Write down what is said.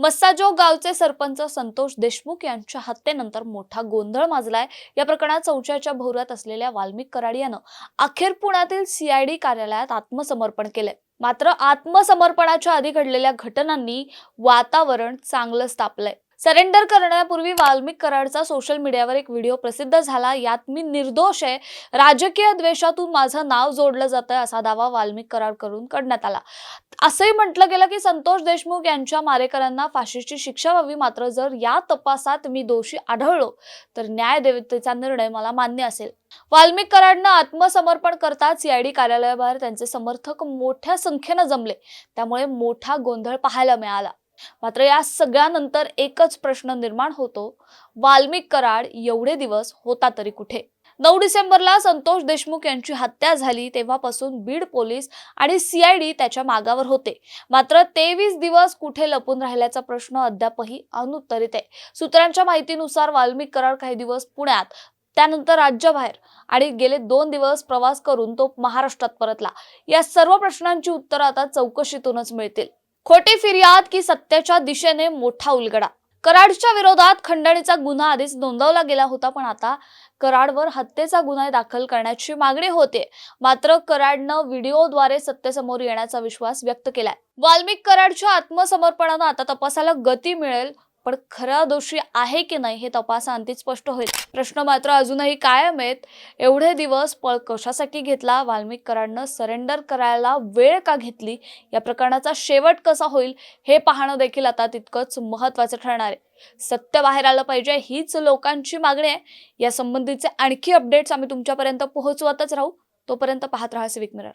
मस्साजोग गावचे सरपंच संतोष देशमुख यांच्या हत्येनंतर मोठा गोंधळ माजलाय. या प्रकरणात चौच्याच्या भोवऱ्यात असलेल्या वाल्मिक कराड यानं अखेर पुण्यातील सीआयडी कार्यालयात आत्मसमर्पण केलंय. मात्र आत्मसमर्पणाच्या आधी घडलेल्या घटनांनी वातावरण चांगलंच तापलंय. सरेंडर करण्यापूर्वी वाल्मिक कराडचा सोशल मीडियावर एक व्हिडिओ प्रसिद्ध झाला. यात मी निर्दोष आहे. राजकीय द्वेषातून माझं नाव जोडलं जातं असा दावा वाल्मिक कराड करून करण्यात आला. असंही म्हटलं गेलं की संतोष देशमुख यांच्या मारेकऱ्यांना फाशीची शिक्षा व्हावी. मात्र जर या तपासात मी दोषी आढळलो तर न्यायदेवतेचा निर्णय मला मान्य असेल. वाल्मिक कराडनं आत्मसमर्पण करताच सीआयडी कार्यालयाबाहेर त्यांचे समर्थक मोठ्या संख्येनं जमले. त्यामुळे मोठा गोंधळ पाहायला मिळाला. मात्र या सगळ्यानंतर एकच प्रश्न निर्माण होतो. वाल्मिक कराड एवढे दिवस होता तरी कुठे? नऊ डिसेंबरला संतोष देशमुख यांची हत्या झाली तेव्हापासून बीड पोलीस आणि सीआयडी त्याच्या मागावर होते. मात्र तेवीस दिवस कुठे लपून राहिल्याचा प्रश्न अद्यापही अनुत्तरित आहे. सूत्रांच्या माहितीनुसार वाल्मिक कराड काही दिवस पुण्यात त्यानंतर राज्याबाहेर आणि गेले दोन दिवस प्रवास करून तो महाराष्ट्रात परतला. या सर्व प्रश्नांची उत्तरं आता चौकशीतूनच मिळतील. खोटी फिर्याद की सत्याच्या दिशेने मोठा उलगडा. कराडच्या विरोधात खंडणीचा गुन्हा आधीच नोंदवला गेला होता पण आता कराडवर हत्येचा गुन्हा दाखल करण्याची मागणी होते. मात्र कराडनं व्हिडिओद्वारे सत्तेसमोर येण्याचा विश्वास व्यक्त केलाय. वाल्मिक कराडच्या आत्मसमर्पणानं आता तपासाला गती मिळेल पण खरा दोषी आहे की नाही हे तपासाअंती स्पष्ट होईल. प्रश्न मात्र अजूनही कायम आहेत. एवढे दिवस पळ कशासाठी घेतला? वाल्मिकरांडनं सरेंडर करायला वेळ का घेतली? या प्रकरणाचा शेवट कसा होईल? हे पाहणं देखील आता तितकंच महत्वाचं ठरणार आहे. सत्य बाहेर आलं पाहिजे हीच लोकांची मागणी आहे. या संबंधीचे आणखी अपडेट्स आम्ही तुमच्यापर्यंत पोहोचवतच राहू. तोपर्यंत पाहत राहा सिविक मिरर